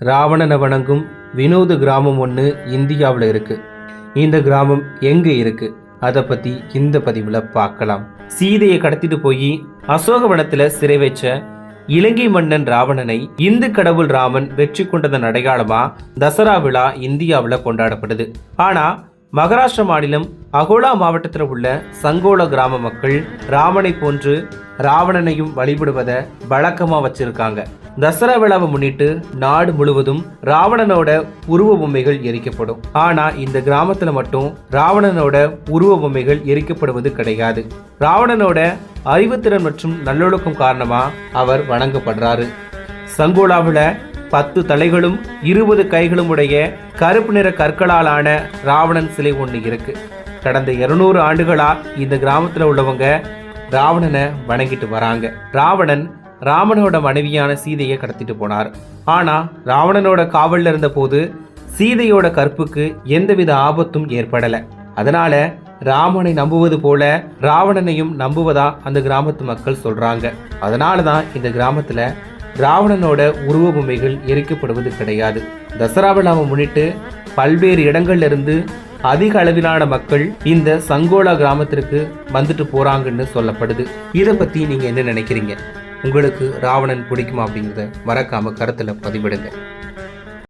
ராவணனை வணங்கும் வினோது கிராமம் ஒன்று இந்தியாவில் இருக்கு. இந்த கிராமம் எங்கே இருக்குது அதை பற்றி இந்த பதிவில் பார்க்கலாம். சீதையை கடத்திட்டு போய் அசோகவனத்தில் சிறை வச்ச இலங்கை மன்னன் ராவணனை இந்து கடவுள் ராமன் வெற்றி கொண்டதன் அடையாளமா தசரா விழா இந்தியாவில் கொண்டாடப்படுது. ஆனால் மகாராஷ்டிர மாநிலம் அகோலா மாவட்டத்தில் உள்ள சங்கோல கிராம மக்கள் ராமனை போன்று ராவணனையும் வழிபடுவதை வழக்கமாக வச்சிருக்காங்க. தசரா விழாவை முன்னிட்டு நாடு முழுவதும் ராவணனோட உருவ பொம்மைகள் எரிக்கப்படும். ஆனா இந்த கிராமத்துல மட்டும் ராவணனோட உருவ பொம்மைகள் எரிக்கப்படுவது கிடையாது. ராவணனோட அறிவுத்திறன் மற்றும் நல்லொழுக்கம் காரணமா அவர் வணங்கப்படுறாரு. சங்கோலாவில் பத்து தலைகளும் இருபது கைகளும் உடைய கருப்பு நிற கற்களாலான ராவணன் சிலை ஒன்று இருக்கு. கடந்த இருநூறு ஆண்டுகளா இந்த கிராமத்தில் உள்ளவங்க ராவணனை வணங்கிட்டு வராங்க. ராவணன் ராமனோட மனைவியான சீதையை கடத்திட்டு போனார். ஆனா ராவணனோட காவல்ல இருந்தபோது சீதையோட கற்புக்கு எந்தவித ஆபத்தும் ஏற்படல. அதனால ராமனை நம்புவது போல ராவணனையும் நம்புவதா அந்த கிராமத்து மக்கள் சொல்றாங்க. அதனால தான் இந்த கிராமத்துல ராவணனோட உருவ பொம்மைகள் எரிக்கப்படுவது கிடையாது. தசரா விழாவை முன்னிட்டு பல்வேறு இடங்கள்ல இருந்து அதிக அளவிலான மக்கள் இந்த சங்கோலா கிராமத்திற்கு வந்துட்டு போறாங்கன்னு சொல்லப்படுது. இதை பத்தி நீங்க என்ன நினைக்கிறீங்க? உங்களுக்கு ராவணன் பிடிக்குமா அப்படிங்கிறத மறக்காம கருத்துல பதிவிடுங்க.